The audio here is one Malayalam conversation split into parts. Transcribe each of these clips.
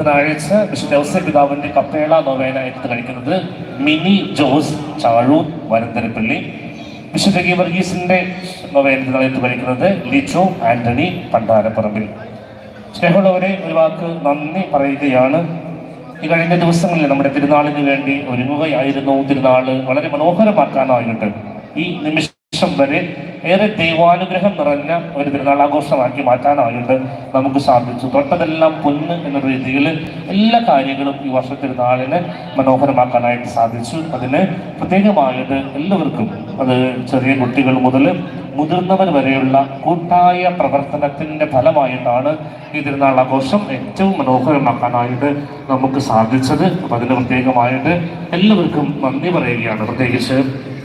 ബുധനാഴ്ച വിശുദ്ധ ഔസഫ് പിതാവിന്റെ കപ്പേള നോവേന എടുത്ത് കഴിക്കുന്നത് മിനി ജോസ് ചാഴൂർ വരന്തരപ്പള്ളി വിശുദ്ധ വർഗീസിന്റെ നോവേന എടുത്ത് കഴിക്കുന്നത് ലിജോ ആന്റണി പണ്ടാരപ്പറമ്പിൽ. സ്നേഹമുള്ളവരെ ഒരു വാക്ക് നന്ദി പറയുകയാണ്. ഈ കഴിഞ്ഞ ദിവസങ്ങളിൽ നമ്മുടെ തിരുനാളിന് വേണ്ടി ഒരുങ്ങുകയായിരുന്നു. തിരുനാൾ വളരെ മനോഹരമാക്കാനായിട്ട് ഈ നിമിഷം വരെ ഏറെ ദൈവാനുഗ്രഹം നിറഞ്ഞ ഒരു തിരുനാൾ ആഘോഷമാക്കി മാറ്റാനായിട്ട് നമുക്ക് സാധിച്ചു. തൊട്ടതെല്ലാം പൊന്ന് എന്ന രീതിയിൽ എല്ലാ കാര്യങ്ങളും ഈ വർഷ തിരുനാളിനെ മനോഹരമാക്കാനായിട്ട് സാധിച്ചു. അതിന് പ്രത്യേകമായിട്ട് എല്ലാവർക്കും അത് ചെറിയ കുട്ടികൾ മുതൽ മുതിർന്നവർ വരെയുള്ള കൂട്ടായ പ്രവർത്തനത്തിന്റെ ഫലമായിട്ടാണ് ഈ തിരുനാൾ ആഘോഷം ഏറ്റവും മനോഹരമാക്കാനായിട്ട് നമുക്ക് സാധിച്ചത്. അപ്പം അതിന് പ്രത്യേകമായിട്ട് എല്ലാവർക്കും നന്ദി പറയുകയാണ്. പ്രത്യേകിച്ച്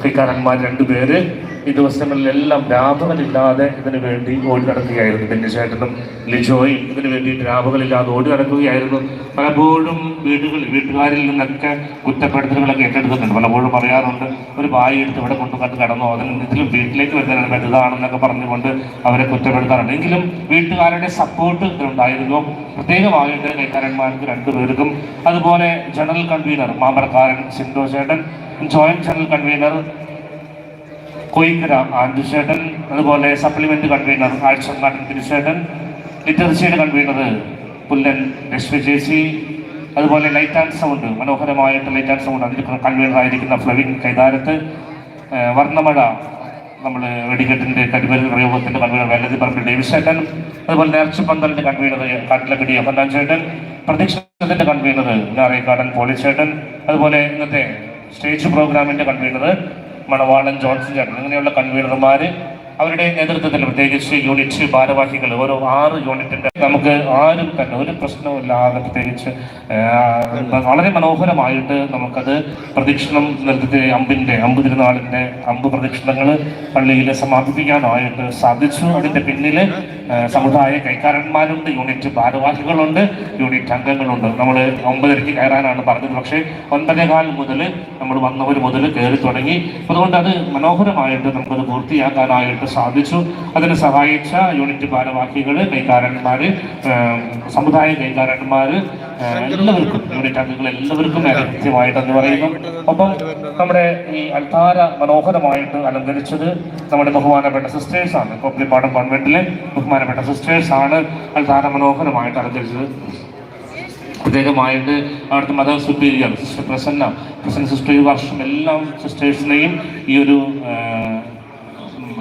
കൈക്കാരന്മാർ രണ്ടുപേര് ഈ ദിവസങ്ങളിലെല്ലാം രാപകലില്ലാതെ ഇതിനു വേണ്ടി ഓടി നടക്കുകയായിരുന്നു ബെന്നിച്ചേട്ടനും ലിജോയും. ഇതിനു വേണ്ടിയിട്ട് രാപകലില്ലാതെ ഓടി നടക്കുകയായിരുന്നു. പലപ്പോഴും വീടുകളിൽ വീട്ടുകാരിൽ നിന്നൊക്കെ കുറ്റപ്പെടുത്തലുകളൊക്കെ ഏറ്റെടുക്കുന്നുണ്ട് പലപ്പോഴും പറയാറുണ്ട് ഒരു വായി എടുത്ത് ഇവിടെ കൊണ്ടു കണ്ട് കടന്നോ? അതിന് ഇതിലും വീട്ടിലേക്ക് വരുന്നതിന് വലുതാണെന്നൊക്കെ പറഞ്ഞുകൊണ്ട് അവരെ കുറ്റപ്പെടുത്താറുണ്ട്. എങ്കിലും വീട്ടുകാരുടെ സപ്പോർട്ട് ഇതിലുണ്ടായിരുന്നു. പ്രത്യേകമായിട്ട് കൈക്കാരന്മാർക്ക് രണ്ടുപേർക്കും അതുപോലെ ജനറൽ കൺവീനർ മാമ്പറക്കാരൻ സിന്ധു ചേട്ടൻ ജോയിന്റ് ജനറൽ കൺവീനർ കോയിക്കര ആൻഡുശേട്ടൻ അതുപോലെ സപ്ലിമെന്റ് കൺവീനർ ആഴ്ചങ്ങാട്ടൻ തിരുശേട്ടൻ ലിറ്ററസിയുടെ കൺവീനർ പുല്ലൻ ലക്ഷ്മി ചേച്ചി അതുപോലെ ലൈറ്റ് ആൻഡ് സൗണ്ട് മനോഹരമായിട്ട് ലൈറ്റ് ആൻഡ് സൗണ്ട് അതിൽ കൺവീനർ ആയിരിക്കുന്ന ഫ്ലവിൻ കൈതാരത്ത് വർണമഴ നമ്മൾ വെടിക്കെട്ടിന്റെ കടിമരുന്ന് പ്രയോഗത്തിന്റെ കൺവീനർ വെല്ലതി പറമ്പിൽ ഡേവിസേട്ടൻ അതുപോലെ നേർച്ച പന്തലിന്റെ കൺവീനർ കാട്ടിലക്കടി എഫന്നാൻ ചേട്ടൻ പ്രതീക്ഷത്തിന്റെ കൺവീനർ ഞാറേക്കാടൻ പോളിച്ചേട്ടൻ അതുപോലെ ഇന്നത്തെ സ്റ്റേജ് പ്രോഗ്രാമിന്റെ കൺവീനർ മണവാളൻ ജോൺസൺ ചേട്ടൻ. അങ്ങനെയുള്ള കൺവീനർമാർ അവരുടെ നേതൃത്വത്തിൽ പ്രത്യേകിച്ച് യൂണിറ്റ് ഭാരവാഹികൾ ഓരോ ആറ് യൂണിറ്റിന്റെ നമുക്ക് ആരും തന്നെ ഒരു പ്രശ്നവുമില്ലാതെ പ്രത്യേകിച്ച് വളരെ മനോഹരമായിട്ട് നമുക്കത് പ്രദക്ഷിണം നിർത്തി അമ്പിന്റെ അമ്പ് തിരുനാളിന്റെ അമ്പ് പ്രദക്ഷിണങ്ങൾ പള്ളിയിൽ സമാപിപ്പിക്കാനായിട്ട് സാധിച്ചു. അതിന്റെ പിന്നിൽ സമുദായ കൈക്കാരന്മാരുണ്ട് യൂണിറ്റ് ഭാരവാഹികളുണ്ട് യൂണിറ്റ് അംഗങ്ങളുണ്ട്. നമ്മൾ ഒമ്പതരയ്ക്ക് കയറാനാണ് പറഞ്ഞത്. പക്ഷേ ഒൻപതേകാൽ മുതൽ നമ്മൾ വന്നവർ മുതൽ കയറി തുടങ്ങി. അതുകൊണ്ട് അത് മനോഹരമായിട്ട് നമുക്കത് പൂർത്തിയാക്കാനായിട്ട് സാധിച്ചു. അതിന് സഹായിച്ച യൂണിറ്റ് ഭാരവാഹികൾ കൈക്കാരന്മാർ സമുദായ കൈക്കാരന്മാർ എല്ലാവർക്കും യൂണിറ്റ് അംഗങ്ങൾ എല്ലാവർക്കും എന്ന് പറയുന്നു. ഒപ്പം നമ്മുടെ ഈ അൽത്താര മനോഹരമായിട്ട് അലങ്കരിച്ചത് നമ്മുടെ ബഹുമാനപ്പെട്ട സിസ്റ്റേഴ്സാണ്. ആണ് കോപ്പിലിപ്പാടം കോൺവെന്റിലെ ബഹുമാനപ്പെട്ട സിസ്റ്റേഴ്സാണ് അൽത്താര മനോഹരമായിട്ട് അലങ്കരിച്ചത്. പ്രത്യേകമായിട്ട് അവിടുത്തെ mother superior sister Prasanna Prasanna sister ഈ വർഷം എല്ലാം സിസ്റ്റേഴ്സിനെയും ഈ ഒരു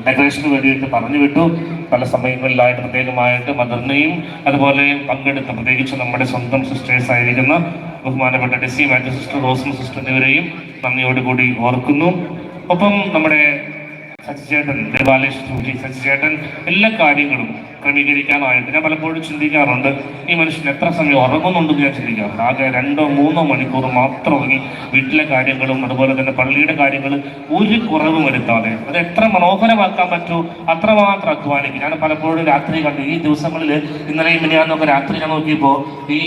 ഡെക്കറേഷന് വേണ്ടിയിട്ട് പറഞ്ഞു വിട്ടു. പല സമയങ്ങളിലായിട്ട് പ്രത്യേകമായിട്ട് മദറിനെയും അതുപോലെ പങ്കെടുത്ത പ്രത്യേകിച്ച് നമ്മുടെ സ്വന്തം സിസ്റ്റേഴ്സ് ആയിരിക്കുന്ന ബഹുമാനപ്പെട്ട ഡെസി മാത്യു സിസ്റ്റർ റോസം സിസ്റ്റർ എന്നിവരെയും നന്ദിയോടുകൂടി ഓർക്കുന്നു. ഒപ്പം നമ്മുടെ സച്ചിചേട്ടൻ ദേവാലയ സൂചി സച്ചിചേട്ടൻ എല്ലാ കാര്യങ്ങളും ക്രമീകരിക്കാനായിട്ട് ഞാൻ പലപ്പോഴും ചിന്തിക്കാറുണ്ട് ഈ മനുഷ്യൻ എത്ര സമയം ഉറങ്ങുന്നുണ്ടെന്ന് ഞാൻ ചിന്തിക്കാറുണ്ട്. ആകെ രണ്ടോ മൂന്നോ മണിക്കൂർ മാത്രം ഉറങ്ങി വീട്ടിലെ കാര്യങ്ങളും അതുപോലെ തന്നെ പള്ളിയുടെ കാര്യങ്ങൾ ഒരു കുറവ് വരുത്താതെ അത് എത്ര മനോഹരമാക്കാൻ പറ്റൂ അത്രമാത്രം അധ്വാനിക്കും. ഞാൻ പലപ്പോഴും രാത്രി കണ്ടു ഈ ദിവസങ്ങളിൽ ഇന്നലെയും മിനിയാന്നൊക്കെ രാത്രി ഞാൻ നോക്കിയപ്പോൾ ഈ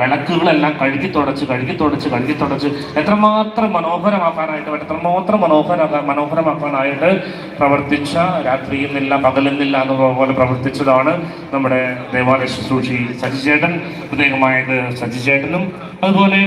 വിളക്കുകളെല്ലാം കഴുകി തുടച്ച് കഴുകി തുടച്ച് കഴുകി തുടച്ച് എത്രമാത്രം മനോഹരമാക്കാനായിട്ട് എത്രമാത്രം മനോഹര മനോഹരമാക്കാനായിട്ട് പ്രവർത്തിച്ച രാത്രിയെന്നില്ല പകലെന്നില്ല എന്ന പോലെ പ്രവർത്തിച്ചതാണ് നമ്മുടെ ദേവാലയ ശുശ്രൂഷി സജിചേട്ടൻ പ്രത്യേകമായത് സജിചേട്ടനും അതുപോലെ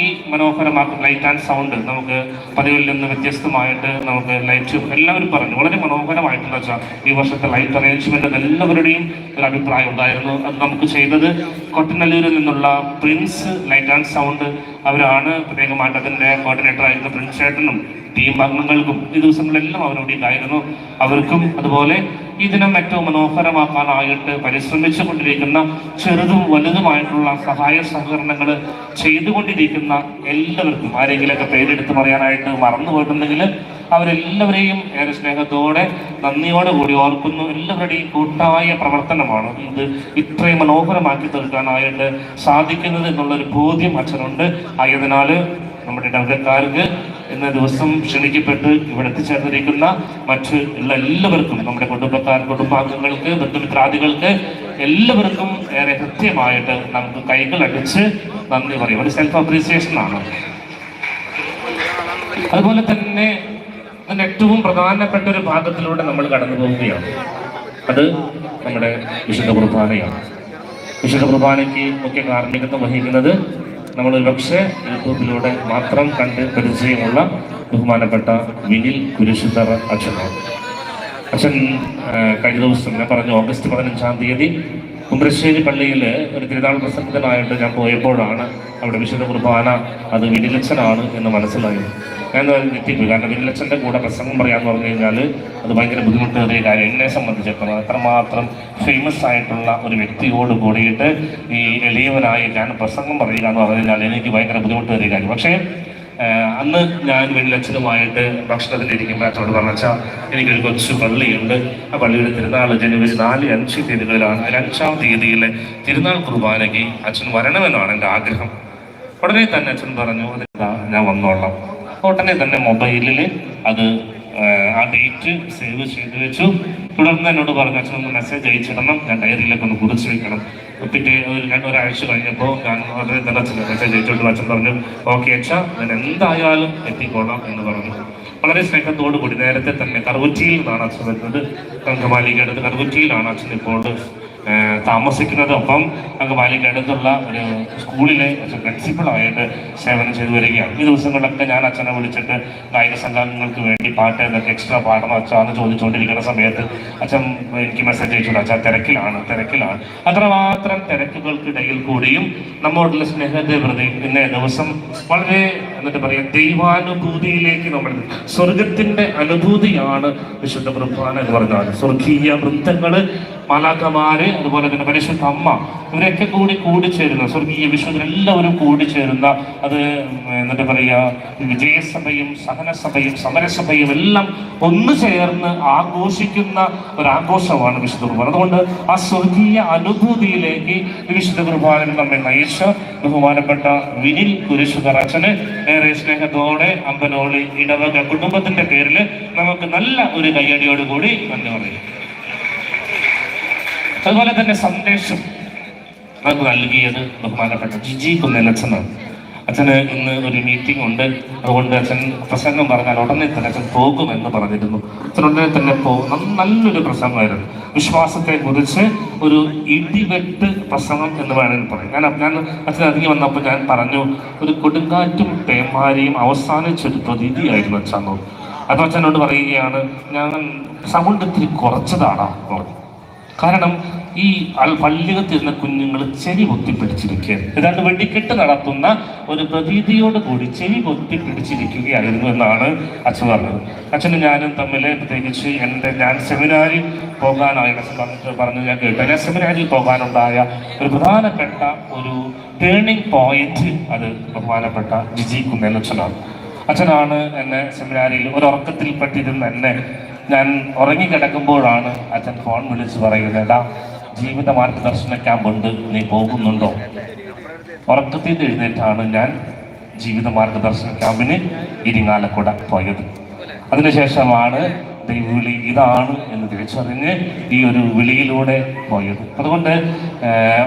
ഈ മനോഹരമാക്കുന്ന ലൈറ്റ് ആൻഡ് സൗണ്ട് നമുക്ക് പതിവിൽ നിന്ന് വ്യത്യസ്തമായിട്ട് നമുക്ക് ലൈറ്റ് എല്ലാവരും പറഞ്ഞു. വളരെ മനോഹരമായിട്ടുള്ള വെച്ചാൽ ഈ വർഷത്തെ ലൈറ്റ് അറേഞ്ച്മെന്റ് എല്ലാവരുടെയും ഒരു അഭിപ്രായം ഉണ്ടായിരുന്നു. അത് നമുക്ക് ചെയ്തത് കൊട്ടനല്ലൂരിൽ നിന്നുള്ള പ്രിൻസ് ലൈറ്റ് ആൻഡ് സൗണ്ട് അവരാണ്. പ്രത്യേകമായിട്ട് അതിന്റെ കോർഡിനേറ്റർ ആയിരുന്ന പ്രിൻസ് ചേട്ടനും ടീം അംഗങ്ങൾക്കും ഈ ദിവസങ്ങളെല്ലാം അവരോട് ഉണ്ടായിരുന്നു അവർക്കും അതുപോലെ ഈ ദിനം ഏറ്റവും മനോഹരമാക്കാനായിട്ട് പരിശ്രമിച്ചു കൊണ്ടിരിക്കുന്ന ചെറുതും വലുതുമായിട്ടുള്ള സഹായ സഹകരണങ്ങൾ ചെയ്തുകൊണ്ടിരിക്കുന്ന എല്ലാവർക്കും ആരെങ്കിലുമൊക്കെ പേരെടുത്ത് പറയാനായിട്ട് മറന്നു പോയിട്ടുണ്ടെങ്കിൽ അവരെല്ലാവരെയും ഏറെ സ്നേഹത്തോടെ നന്ദിയോടെ കൂടി ഓർക്കുന്നു എല്ലാവരുടെയും കൂട്ടായ പ്രവർത്തനമാണ് ഇത് ഇത്രയും മനോഹരമാക്കി തീർക്കാനായിട്ട് സാധിക്കുന്നത് എന്നുള്ളൊരു ബോധ്യം അച്ഛനുണ്ട്. ആയതിനാൽ നമ്മുടെ ഡങ്കക്കാർക്ക് ഇന്ന ദിവസം ക്ഷണിക്കപ്പെട്ട് ഇവിടെ എത്തിച്ചേർന്നിരിക്കുന്ന മറ്റ് ഉള്ള എല്ലാവർക്കും നമ്മുടെ കുടുംബക്കാർ കുടുംബാംഗങ്ങൾക്ക് ബന്ധുമിത്രാദികൾക്ക് എല്ലാവർക്കും ഏറെ കൃത്യമായിട്ട് നമുക്ക് കൈകൾ അടിച്ച് നന്ദി പറയും. ഒരു സെൽഫ് അപ്രീസിയേഷൻ ആണ്. അതുപോലെ തന്നെ അതിന്റെ ഏറ്റവും പ്രധാനപ്പെട്ട ഒരു ഭാഗത്തിലൂടെ നമ്മൾ കടന്നു പോവുകയാണ്. അത് നമ്മുടെ വിശുദ്ധ കുർബാനയാണ്. വിശുദ്ധ കുർബാനയ്ക്ക് മുഖ്യ കാർമ്മികത്വം വഹിക്കുന്നത് നമ്മൾ പക്ഷേ യൂട്യൂബിലൂടെ മാത്രം കണ്ട് പരിചയമുള്ള ബഹുമാനപ്പെട്ട വിനിൽ കുരിശുതറ അച്ഛനാണ് അച്ഛൻ കഴിഞ്ഞ ദിവസം ഞാൻ പറഞ്ഞു ഓഗസ്റ്റ് പതിനഞ്ചാം തീയതി കുമ്പ്രശ്ശേരി പള്ളിയിൽ ഒരു തിരുനാൾ പ്രസംഗത്തിനായിട്ട് ഞാൻ പോയപ്പോഴാണ് അവിടെ വിശുദ്ധ കുർബാന അത് വിനിലച്ഛനാണ് എന്ന് മനസ്സിലായത്. ഞാൻ ഞെട്ടിപ്പോയി കാരണം വിരലച്ഛന്റെ കൂടെ പ്രസംഗം പറയാമെന്ന് പറഞ്ഞു കഴിഞ്ഞാൽ അത് ഭയങ്കര ബുദ്ധിമുട്ടേറിയ കാര്യം. എന്നെ സംബന്ധിച്ചിടത്തോളം അത്രമാത്രം ഫേമസ് ആയിട്ടുള്ള ഒരു വ്യക്തിയോട് കൂടിയിട്ട് ഈ എളിയവനായി ഞാൻ പ്രസംഗം പറയുക എന്ന് പറഞ്ഞു കഴിഞ്ഞാൽ എനിക്ക് ഭയങ്കര ബുദ്ധിമുട്ടേറിയ കാര്യം. പക്ഷേ അന്ന് ഞാൻ വെള്ളച്ചനുമായിട്ട് ഭക്ഷണത്തിലിരിക്കുമ്പോൾ അച്ഛനോട് പറഞ്ഞാൽ എനിക്കൊരു കൊച്ചു പള്ളിയുണ്ട്. ആ പള്ളിയുടെ തിരുനാൾ ജനുവരി നാല് അഞ്ച് തീയതികളിലാണ്. അതിൽ അഞ്ചാം തീയതിയിലെ തിരുനാൾ കുർബാനയ്ക്ക് അച്ഛൻ വരണമെന്നാണ് എന്റെ ആഗ്രഹം. ഉടനെ തന്നെ അച്ഛൻ പറഞ്ഞു "അതെന്താ, ഞാൻ വന്നോളാം. ഉടനെ തന്നെ മൊബൈലിൽ അത് ആ ഡേറ്റ് സേവ് ചെയ്ത് വെച്ചു. തുടർന്ന് എന്നോട് പറഞ്ഞു അച്ഛൻ ഒന്ന് മെസ്സേജ് അയച്ചിടണം ഞാൻ ഡയറിയിലൊക്കെ ഒന്ന് കുറിച്ച് വെക്കണം. പിറ്റേ ഒരു രണ്ട് ഒരാഴ്ച കഴിഞ്ഞപ്പോൾ ഞാൻ ഉടനെ തന്നെ അച്ഛൻ മെസ്സേജ് അയച്ചോട്ട് അച്ഛൻ പറഞ്ഞു ഓക്കെ അച്ഛാ ഞാൻ എന്തായാലും എത്തിക്കോളാം എന്ന് പറഞ്ഞു. വളരെ സ്നേഹത്തോടു കൂടി നേരത്തെ തന്നെ കറുകുറ്റിയിൽ നിന്നാണ് അച്ഛൻ വരുന്നത്. കങ്കമാലിക അടുത്ത് കറുകുറ്റിയിലാണ് അച്ഛൻ ഇപ്പോൾ ഒപ്പം അങ്കമാലിക്ക് അടുത്തുള്ള ഒരു സ്കൂളിലെ പ്രിൻസിപ്പളായിട്ട് സേവനം ചെയ്തു വരികയാണ്. ഈ ദിവസങ്ങളിലൊക്കെ ഞാൻ അച്ഛനെ വിളിച്ചിട്ട് കായിക സംഘങ്ങൾക്ക് വേണ്ടി പാട്ട് എന്നൊക്കെ എക്സ്ട്രാ പാടണം അച്ഛാന്ന് ചോദിച്ചുകൊണ്ടിരിക്കുന്ന സമയത്ത് അച്ഛൻ എനിക്ക് മെസ്സേജ് അയച്ചു അച്ഛൻ തിരക്കിലാണ് തിരക്കിലാണ്. അത്രമാത്രം തിരക്കുകൾക്കിടയിൽ കൂടിയും നമ്മോടുള്ള പ്രതി ഇന്നേ ദിവസം വളരെ എന്നിട്ട് പറയാം ദൈവാനുഭൂതിയിലേക്ക് നമ്മൾ സ്വർഗത്തിന്റെ അനുഭൂതിയാണ് വിശുദ്ധ കുർബാന എന്ന് പറഞ്ഞാൽ. സ്വർഗീയ വൃത്തങ്ങൾ മാലാക്കമാര് അതുപോലെ തന്നെ പരിശുദ്ധ അമ്മ ഇവരൊക്കെ കൂടി കൂടിച്ചേരുന്ന സ്വർഗീയ വിശുദ്ധരെല്ലാവരും കൂടിച്ചേരുന്ന അത് എന്നിട്ട് പറയുക വിജയസഭയും സഹനസഭയും സമരസഭയും എല്ലാം ഒന്നു ചേർന്ന് ആഘോഷിക്കുന്ന ഒരു ആഘോഷമാണ് വിശുദ്ധ കുർബാന. അതുകൊണ്ട് ആ സ്വർഗീയ അനുഭൂതിയിലേക്ക് വിശുദ്ധ കുർബാന നമ്മെ നയിച്ച ബഹുമാനപ്പെട്ട വിനിൽ കുരിശുതറച്ചന് ഏറെ സ്നേഹത്തോടെ അമ്പനോളി ഇടവക കുടുംബത്തിന്റെ പേരിൽ നമുക്ക് നല്ല ഒരു കയ്യടിയോട് കൂടി നന്ദി പറയും അതുപോലെ തന്നെ സന്ദേശം നമുക്ക് നൽകിയത് ബഹുമാനപ്പെട്ട ജിജി കുന്നലച്ഛനാണ് അച്ഛന് ഇന്ന് ഒരു മീറ്റിംഗ് ഉണ്ട്. അതുകൊണ്ട് അച്ഛൻ പ്രസംഗം പറഞ്ഞാൽ ഉടനെ തന്നെ അച്ഛൻ പോകുമെന്ന് പറഞ്ഞിരുന്നു. അച്ഛൻ ഉടനെ തന്നെ പോകും. നല്ലൊരു പ്രസംഗമായിരുന്നു. വിശ്വാസത്തെ കുറിച്ച് ഒരു ഇടിവെട്ട് പ്രസംഗം എന്ന് വേണമെങ്കിൽ പറയും. ഞാൻ ഞാൻ അച്ഛൻ ഇറങ്ങി വന്നപ്പോൾ ഞാൻ പറഞ്ഞു ഒരു കൊടുങ്കാറ്റും പേമാരിയും അവസാനിച്ചൊരു പ്രതീതിയായിരുന്നു അച്ഛൻ. അത് അച്ഛനോട് പറയുകയാണ് ഞാൻ സൗണ്ട് ഇത്തിരി കുറച്ചതാടാ പറഞ്ഞു. കാരണം ഈ പള്ളികത്തിരുന്ന കുഞ്ഞുങ്ങൾ ചെവി പൊത്തിപ്പിടിച്ചിരിക്കുകയാണ്. ഏതാണ്ട് വെടിക്കെട്ട് നടത്തുന്ന ഒരു പ്രതീതിയോട് കൂടി ചെവി പൊത്തിപ്പിടിച്ചിരിക്കുകയായിരുന്നു എന്നാണ് അച്ഛൻ പറഞ്ഞത്. അച്ഛനും ഞാനും തമ്മിൽ പ്രത്യേകിച്ച് എന്റെ ഞാൻ സെമിനാരിൽ പോകാനായി പറഞ്ഞിട്ട് പറഞ്ഞു ഞാൻ കേട്ടു. ഞാൻ സെമിനാരിൽ പോകാനുണ്ടായ ഒരു പ്രധാനപ്പെട്ട ഒരു ടേണിംഗ് പോയിന്റ് അത് ബഹുമാനപ്പെട്ട ജിജി കുന്നേലച്ഛനാണ് അച്ഛനാണ് എന്നെ സെമിനാരിയിൽ ഒരു ഉറക്കത്തിൽപ്പെട്ടിരുന്ന എന്നെ ഞാൻ ഉറങ്ങിക്കിടക്കുമ്പോഴാണ് അച്ഛൻ ഫോൺ വിളിച്ച് പറയുന്നത് ജീവിത മാർഗദർശന ക്യാമ്പുണ്ട് നീ പോകുന്നുണ്ടോ? ഉറക്കത്തിൽ എഴുന്നേറ്റാണ് ഞാൻ ജീവിത മാർഗദർശന ക്യാമ്പിന് ഇരിങ്ങാലക്കുട പോയത്. അതിനുശേഷമാണ് ദൈവവിളി ഇതാണ് തിരിച്ചറിഞ്ഞ് ഈ ഒരു വിളിയിലൂടെ പോയത്. അതുകൊണ്ട്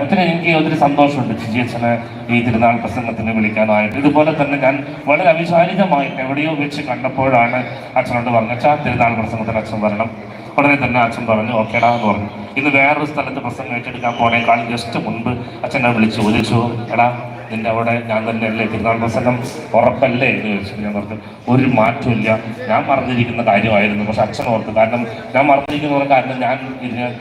ഒത്തിരി എനിക്ക് ഒത്തിരി സന്തോഷമുണ്ട് ജിജി അച്ഛനെ ഈ തിരുനാൾ പ്രസംഗത്തിന് വിളിക്കാനായിട്ട്. ഇതുപോലെ തന്നെ ഞാൻ വളരെ അവിചാരിതമായിട്ട് എവിടെയോ വെച്ച് കണ്ടപ്പോഴാണ് അച്ഛനോട് പറഞ്ഞാൽ തിരുനാൾ പ്രസംഗത്തിന് അച്ഛൻ വരണം. ഉടനെ തന്നെ അച്ഛൻ പറഞ്ഞു ഓക്കേടാ എന്ന് പറഞ്ഞു. ഇന്ന് വേറൊരു സ്ഥലത്ത് പ്രസംഗം ഏറ്റെടുക്കാൻ പോണേക്കാൾ ജസ്റ്റ് മുൻപ് അച്ഛനെ വിളിച്ച് ചോദിച്ചു എടാ നിന്റെ അവിടെ ഞാൻ തന്നെ അല്ലേ തിരുനാൾ പ്രസംഗം ഉറപ്പല്ലേ? എന്ന് ചോദിച്ചു. ഞാൻ പറഞ്ഞു ഒരു മാറ്റമില്ല ഞാൻ മറന്നിരിക്കുന്ന കാര്യമായിരുന്നു. പക്ഷെ അച്ഛൻ ഓർത്തു. കാരണം ഞാൻ മറന്നിരിക്കുന്ന കാരണം ഞാൻ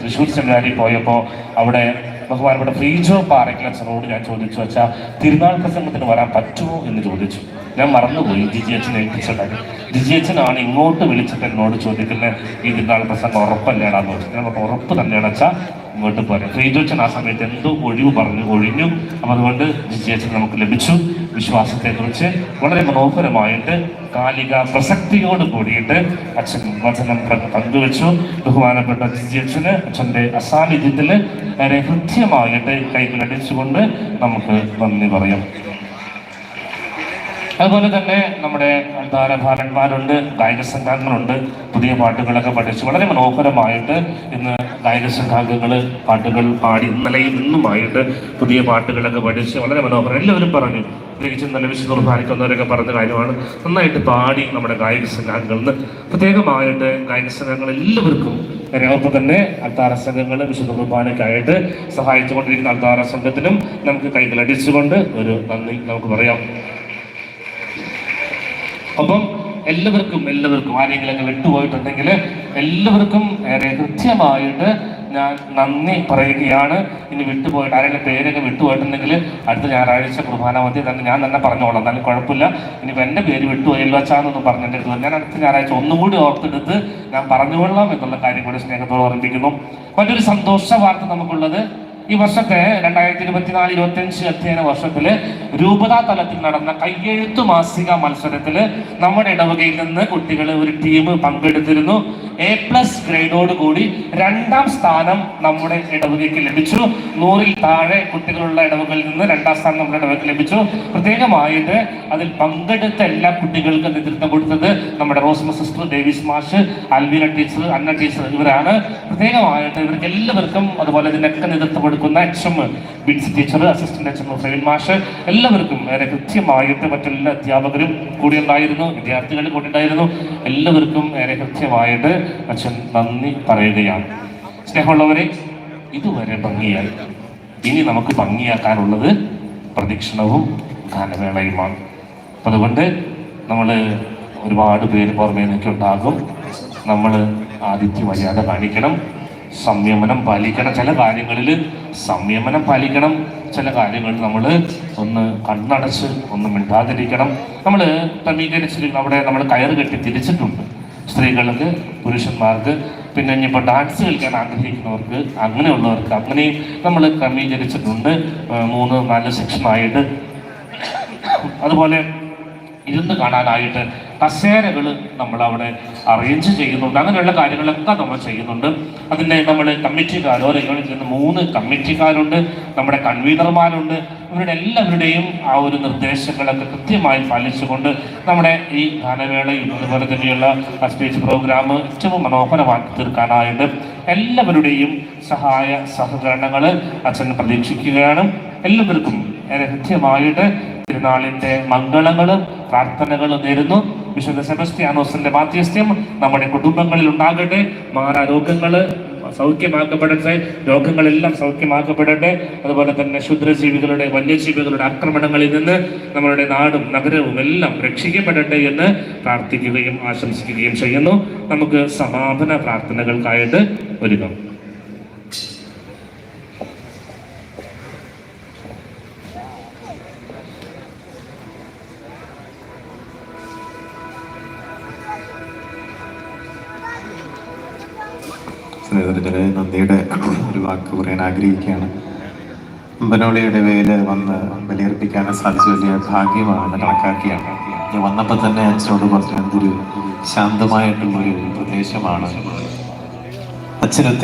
തൃശ്ശൂർ സെമിനാരിൽ പോയപ്പോൾ അവിടെ ബഹുമാനപ്പെട്ട ഫ്രീജോ പാറയ്ക്കൽ അച്ഛനോട് ഞാൻ ചോദിച്ചു വെച്ചാൽ തിരുനാൾ പ്രസംഗത്തിന് വരാൻ പറ്റുമോ? എന്ന് ചോദിച്ചു. ഞാൻ മറന്നുപോയി ജിജി അച്ഛനെ ഏൽപ്പിച്ച ജിജി അച്ഛനാണ് ഇങ്ങോട്ട് വിളിച്ചിട്ട് എന്നോട് ചോദിക്കുന്നത് ഈ തിരുനാൾ പ്രസംഗം ഉറപ്പല്ലേടാന്ന് ചോദിച്ചത് പറഞ്ഞു ഉറപ്പ് തന്നെയാണ് അച്ഛാ ഇങ്ങോട്ട് പോരാ. അച്ഛൻ ആ സമയത്ത് എന്തോ ഒഴിവ് പറഞ്ഞു ഒഴിഞ്ഞു. അപ്പം അതുകൊണ്ട് ജിജി അച്ഛൻ നമുക്ക് ലഭിച്ചു വിശ്വാസത്തെക്കുറിച്ച്. വളരെ മനോഹരമായിട്ട് കാലിക പ്രസക്തിയോട് കൂടിയിട്ട് അച്ഛൻ വചനം പങ്കുവെച്ചു. ബഹുമാനപ്പെട്ട ജിജി അച്ഛന് അച്ഛന്റെ അസാന്നിധ്യത്തിൽ വളരെ ഹൃദ്യമായിട്ട് കൈകളടിച്ചുകൊണ്ട് നമുക്ക് നന്ദി പറയാം. അതുപോലെ തന്നെ നമ്മുടെ താരഭാരന്മാരുണ്ട് ഗായക സംഘാംഗങ്ങളുണ്ട് പുതിയ പാട്ടുകളൊക്കെ പഠിച്ച് വളരെ മനോഹരമായിട്ട് ഇന്ന് ഗായക സംഘാംഗങ്ങൾ പാട്ടുകൾ പാടി ഇന്നലെയും ഇന്നുമായിട്ട് പുതിയ പാട്ടുകളൊക്കെ പഠിച്ച് വളരെ മനോഹരം. എല്ലാവരും പറഞ്ഞു പ്രത്യേകിച്ച് നല്ല വിശുദ്ധ കുർബാനിക്കുന്നവരൊക്കെ പറഞ്ഞ കാര്യമാണ് നന്നായിട്ട് പാടി നമ്മുടെ ഗായക സംഘാംഗങ്ങളിൽ നിന്ന് പ്രത്യേകമായിട്ട് ഗായക സംഘങ്ങൾ എല്ലാവർക്കും ഒപ്പം തന്നെ അൽത്താര സംഘങ്ങൾ വിശുദ്ധ കുർബാനയ്ക്കായിട്ട് സഹായിച്ചുകൊണ്ടിരിക്കുന്ന അൽത്താര സംഘത്തിനും നമുക്ക് കൈകളടിച്ചുകൊണ്ട് ഒരു നന്ദി നമുക്ക് പറയാം. അപ്പം എല്ലാവർക്കും എല്ലാവർക്കും ആരെങ്കിലും വിട്ടുപോയിട്ടുണ്ടെങ്കിൽ എല്ലാവർക്കും ഏറെ കൃത്യമായിട്ട് ഞാൻ നന്ദി പറയുകയാണ്. ഇനി വിട്ടുപോയിട്ട് ആരെങ്കിലും പേരൊക്കെ വിട്ടുപോയിട്ടുണ്ടെങ്കിൽ അടുത്ത ഞായറാഴ്ച കുർബാന മതി തന്നെ ഞാൻ തന്നെ പറഞ്ഞോളാം. എന്നാലും കുഴപ്പമില്ല. ഇനി എന്റെ പേര് വിട്ടുപോയല്ലോ അച്ഛാന്നൊന്നും പറഞ്ഞു എന്റെ അടുത്ത് ഞാൻ അടുത്ത ഞായറാഴ്ച ഒന്നും കൂടി ഓർത്തെടുത്ത് ഞാൻ പറഞ്ഞുകൊള്ളാം എന്നുള്ള കാര്യം കൂടി സ്നേഹത്തോട് ഓർമ്മിപ്പിക്കുന്നു. മറ്റൊരു സന്തോഷ വാർത്ത നമുക്കുള്ളത് ഈ വർഷത്തെ രണ്ടായിരത്തി ഇരുപത്തിനാല് ഇരുപത്തി അഞ്ച് അധ്യയന വർഷത്തിൽ രൂപതാ തലത്തിൽ നടന്ന കയ്യെഴുത്തു മാസിക മത്സരത്തിൽ നമ്മുടെ ഇടവകയിൽ നിന്ന് കുട്ടികൾ ഒരു ടീം പങ്കെടുത്തിരുന്നു. എ പ്ലസ് ഗ്രേഡോട് കൂടി രണ്ടാം സ്ഥാനം നമ്മുടെ ഇടവകയ്ക്ക് ലഭിച്ചു. നൂറിൽ താഴെ കുട്ടികളുള്ള ഇടവകയിൽ നിന്ന് രണ്ടാം സ്ഥാനം നമ്മുടെ ഇടവകയ്ക്ക് ലഭിച്ചു. പ്രത്യേകമായിട്ട് അതിൽ പങ്കെടുത്ത എല്ലാ കുട്ടികൾക്കും നേതൃത്വം കൊടുത്തത് നമ്മുടെ റോസ്മ സിസ്റ്റർ ഡേവിസ് മാഷ് അൽവിന ടീച്ചർ അന്ന ടീച്ചർ ഇവരാണ്. പ്രത്യേകമായിട്ട് ഇവർക്ക് എല്ലാവർക്കും അതുപോലെ ഇതിനൊക്കെ നേതൃത്വം കൊടുക്കുന്ന H M teacher assistant H M Frine മാഷ് എല്ലാവർക്കും ഏറെ കൃത്യമായിട്ട് മറ്റെല്ലാ അധ്യാപകരും കൂടി ഉണ്ടായിരുന്നു വിദ്യാർത്ഥികൾ കൂടി ഉണ്ടായിരുന്നു എല്ലാവർക്കും ഏറെ കൃത്യമായിട്ട് അച്ഛൻ നന്ദി പറയുകയാണ്. സ്നേഹമുള്ളവരെ ഇതുവരെ ഭംഗിയായി. ഇനി നമുക്ക് ഭംഗിയാക്കാനുള്ളത് പ്രദക്ഷിണവും ഗാനമേളയുമാണ്. അപ്പം അതുകൊണ്ട് നമ്മൾ ഒരുപാട് പേര് പുറമേ നിന്നൊക്കെ ഉണ്ടാകും നമ്മൾ ആദിത്യ മര്യാദ കാണിക്കണം സംയമനം പാലിക്കണം. ചില കാര്യങ്ങളിൽ സംയമനം പാലിക്കണം. ചില കാര്യങ്ങൾ നമ്മൾ ഒന്ന് കണ്ണടച്ച് ഒന്ന് മിണ്ടാതിരിക്കണം. നമ്മൾ ക്രമീകരിച്ചിരിക്കണം അവിടെ നമ്മൾ കയറ് കെട്ടി തിരിച്ചിട്ടുണ്ട്. സ്ത്രീകൾക്ക് പുരുഷന്മാർക്ക് പിന്നെ ഇനിയിപ്പോൾ ഡാൻസ് കളിക്കാൻ ആഗ്രഹിക്കുന്നവർക്ക് അങ്ങനെയുള്ളവർക്ക് അങ്ങനെയും നമ്മൾ ക്രമീകരിച്ചിട്ടുണ്ട്. മൂന്ന് നാല് സെക്ഷനായിട്ട് അതുപോലെ ഇരുന്ന് കാണാനായിട്ട് കസേരകൾ നമ്മൾ അവിടെ അറേഞ്ച് ചെയ്യുന്നുണ്ട്. അങ്ങനെയുള്ള കാര്യങ്ങളൊക്കെ നമ്മൾ ചെയ്യുന്നുണ്ട്. അതിന്റെ നമ്മൾ കമ്മിറ്റിക്കാർ ഓരോ നിന്ന് മൂന്ന് കമ്മിറ്റിക്കാരുണ്ട് നമ്മുടെ കൺവീനർമാരുണ്ട് ഇവരുടെ എല്ലാവരുടെയും ആ ഒരു നിർദ്ദേശങ്ങളൊക്കെ കൃത്യമായി പാലിച്ചുകൊണ്ട് നമ്മുടെ ഈ ഗാനവേളയും അതുപോലെ തന്നെയുള്ള സ്റ്റേജ് പ്രോഗ്രാം ഏറ്റവും മനോഹരമാക്കി തീർക്കാനായിട്ട് എല്ലാവരുടെയും സഹായ സഹകരണങ്ങൾ അച്ഛൻ പ്രതീക്ഷിക്കുകയാണ്. എല്ലാവർക്കും ഏറെ കൃത്യമായിട്ട് മംഗളങ്ങൾ മംഗളങ്ങളും പ്രാർത്ഥനകളും നേരുന്നു. വിശുദ്ധ സെബസ്ത്യാനോസിന്റെ മാധ്യസ്ഥ്യം നമ്മുടെ കുടുംബങ്ങളിൽ ഉണ്ടാകട്ടെ മാറാരോഗങ്ങൾ സൗഖ്യമാക്കപ്പെടട്ടെ രോഗങ്ങളെല്ലാം സൗഖ്യമാക്കപ്പെടട്ടെ. അതുപോലെ തന്നെ ക്ഷുദ്രജീവികളുടെ വന്യജീവികളുടെ ആക്രമണങ്ങളിൽ നിന്ന് നമ്മളുടെ നാടും നഗരവും എല്ലാം രക്ഷിക്കപ്പെടട്ടെ എന്ന് പ്രാർത്ഥിക്കുകയും ആശംസിക്കുകയും ചെയ്യുന്നു. നമുക്ക് സമാപന പ്രാർത്ഥനകൾക്കായിട്ട് ഒരുങ്ങാം. സ്നേഹിതരെ നന്ദിയുടെ ഒരു വാക്ക് പറയാൻ ആഗ്രഹിക്കുകയാണ്. അമ്പനോളിയുടെ വേൽ വന്ന് ബലിയർപ്പിക്കാൻ സാധിച്ച വലിയ ഭാഗ്യമാണ് കണക്കാക്കിയാണ്. ഞാൻ വന്നപ്പോൾ തന്നെ അച്ഛനോട് പറഞ്ഞു എന്തൊരു ശാന്തമായിട്ടുള്ളൊരു പ്രദേശമാണ്. അച്ഛനൊത്തിരി